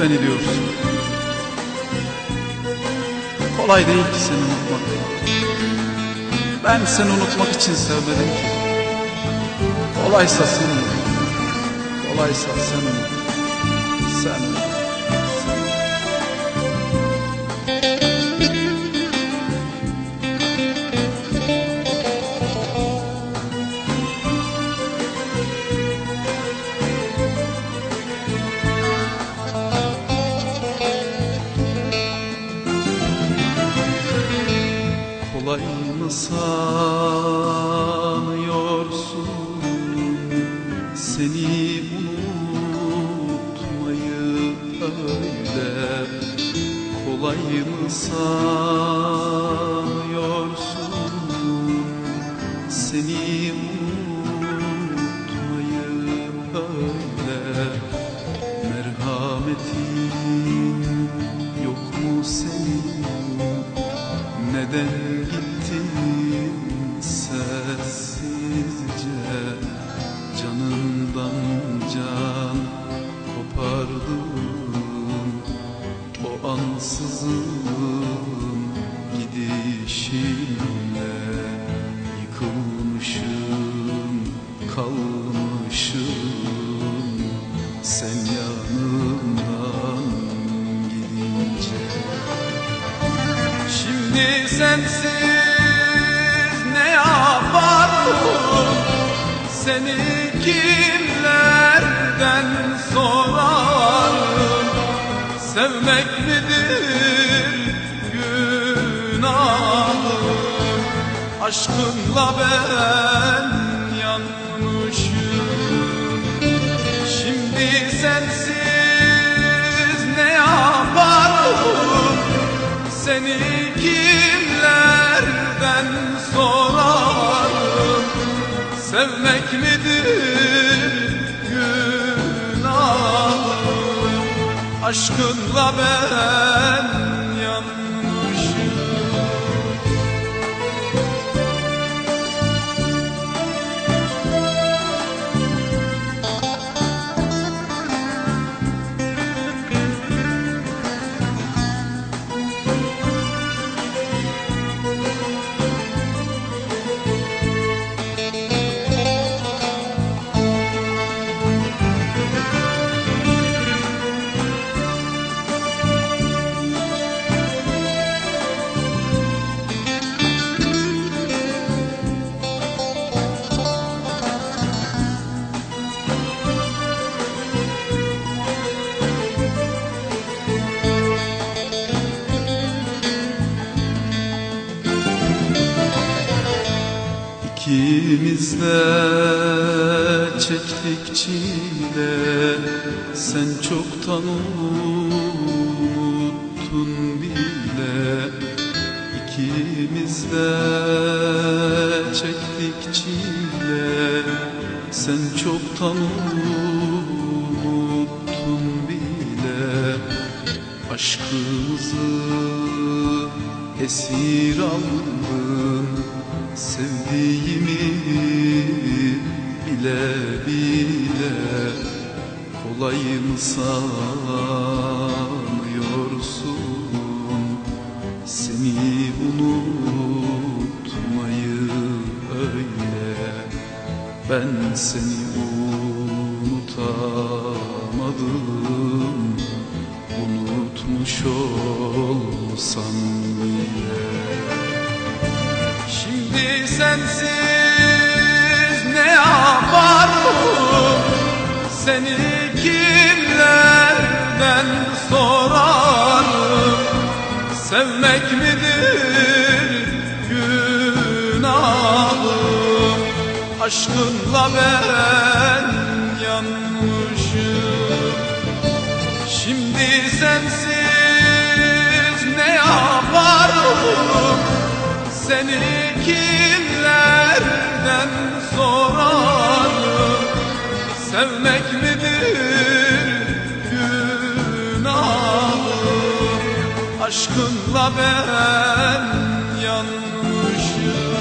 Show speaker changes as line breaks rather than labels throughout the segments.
beni diyorsun. Kolay değil ki seni unutmak. Ben seni unutmak için sevmedim ki. Kolaysa sen unut. Kolaysa sen unut. Sen unut Kolay mı sanıyorsun seni unutmayı öyle Kolay mı sanıyorsun seni unutmayı öyle Merhametin yok mu senin? Neden ansızın gidişinle Yıkılmışım kalmışım. Sen yanımdan gidince. Şimdi sensiz ne yaparım? Seni kimlerden sorarım Sevmek midir günahım Aşkınla ben yanmışım. Şimdi sensiz ne yaparım? Seni kimlerden sorarım? Sevmek midir Aşkınla ben İkimiz de çektik çile Sen çoktan unuttun bile. İkimiz de çektik çile Sen çoktan unuttun bile. Aşkımızı esir aldın Sevdiğimi bile bile Kolay mı sanıyorsun? Seni unutmayı öyle Ben seni unutamadım. Unutmuş olsam bile Şimdi sensiz ne yaparım? Seni kimlerden sorarım? Sevmek midir günahım? Aşkınla ben yanmışım. Şimdi sensiz Seni kimlerden sorarım? Sevmek midir günahım? Aşkınla ben yanmışım.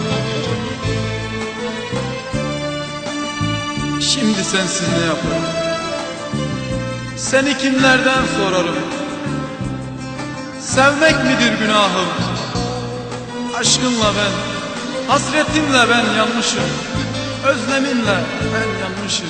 Şimdi sensiz ne yaparım? Seni kimlerden sorarım? Sevmek midir günahım Aşkınla ben Hasretinle ben yanmışım. Özleminle ben yanmışım